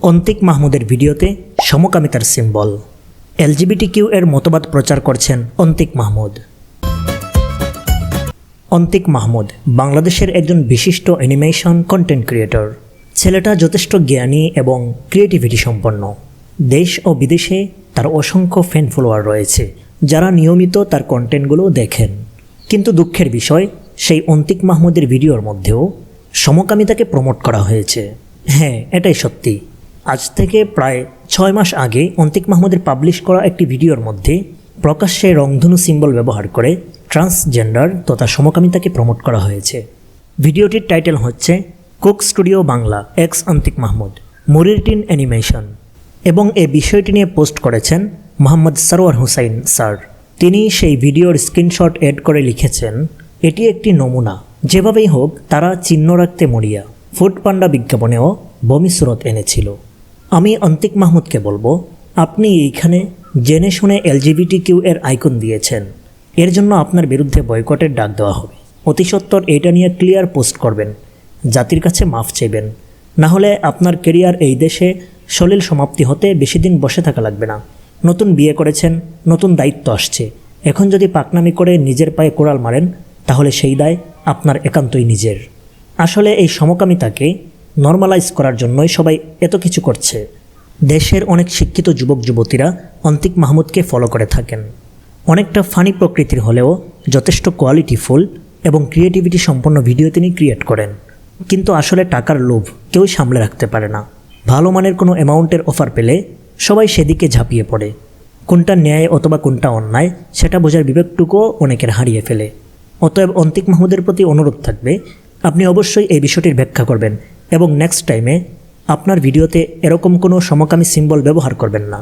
অন্তিক মাহমুদের ভিডিওতে সমকামিতার সিম্বল। এলজিবিটি কিউ এর মতবাদ প্রচার করছেন অন্তিক মাহমুদ। অন্তিক মাহমুদ বাংলাদেশের একজন বিশিষ্ট অ্যানিমেশন কন্টেন্ট ক্রিয়েটর। ছেলেটা যথেষ্ট জ্ঞানী এবং ক্রিয়েটিভিটি সম্পন্ন। দেশ ও বিদেশে তার অসংখ্য ফ্যান ফলোয়ার রয়েছে, যারা নিয়মিত তার কন্টেন্টগুলো দেখেন। কিন্তু দুঃখের বিষয়, সেই অন্তিক মাহমুদের ভিডিওর মধ্যেও সমকামিতাকে প্রমোট করা হয়েছে। হ্যাঁ এটাই সত্যি। আজ থেকে প্রায় ছয় মাস আগে অন্তিক মাহমুদের পাবলিশ করা একটি ভিডিওর মধ্যে প্রকাশ্যে রংধনু সিম্বল ব্যবহার করে ট্রান্সজেন্ডার তথা সমকামিতাকে প্রমোট করা হয়েছে। ভিডিওটির টাইটেল হচ্ছে Cook Studio Bangla X Antik Mahmud মুরিরটিন animation এবং এই বিষয়টি নিয়ে পোস্ট করেছেন মোহাম্মদ সরোয়ার হুসাইন স্যার। তিনি সেই ভিডিওর স্ক্রিনশট এড করে লিখেছেন, এটি একটি নমুনা। যেভাবেই হোক, তারা চিহ্ন রাখতে মরিয়া। ফুড পান্ডা বিজ্ঞাপনেও বমি সুরত এনেছিল। আমি অন্তিক মাহমুদকে বলব, আপনি এইখানে জেনে শুনে এলজিবিটি কিউ এর আইকন দিয়েছেন। এর জন্য আপনার বিরুদ্ধে বয়কটের ডাক দেওয়া হবে। অতি সত্বর এটা নিয়ে ক্লিয়ার পোস্ট করবেন, জাতির কাছে মাফ চাইবেন। না হলে আপনার কেরিয়ার এই দেশে সলিল সমাপ্তি হতে বেশি দিন বসে থাকা লাগবে না। নতুন বিয়ে করেছেন, নতুন দায়িত্ব আসছে। এখন যদি পাকনামি করে নিজের পায়ে কোড়াল মারেন, তাহলে সেই দায় আপনার একান্তই নিজের। আসলে এই সমকামিতাকে নর্মালাইজ করার জন্যই সবাই এত কিছু করছে। দেশের অনেক শিক্ষিত যুবক, যুবতীরা অন্তিক মাহমুদকে ফলো করে থাকেন। অনেকটা ফানি প্রকৃতির হলেও যথেষ্ট কোয়ালিটিফুল এবং ক্রিয়েটিভিটি সম্পন্ন ভিডিও তিনি ক্রিয়েট করেন। কিন্তু আসলে টাকার লোভ কেউ সামলে রাখতে পারে না। ভালো মানের কোনো অ্যামাউন্টের অফার পেলে সবাই সেদিকে ঝাঁপিয়ে পড়ে। কোনটা ন্যায় অথবা কোনটা অন্যায়, সেটা বোঝার বিবেকটুকুও অনেকের হারিয়ে ফেলে। অতএব অন্তিক মাহমুদের প্রতি অনুরোধ থাকবে, আপনি অবশ্যই এই বিষয়টির ব্যাখ্যা করবেন। এবং নেক্সট টাইমে আপনার ভিডিওতে এরকম কোনো সমকামী সিম্বল ব্যবহার করবেন না।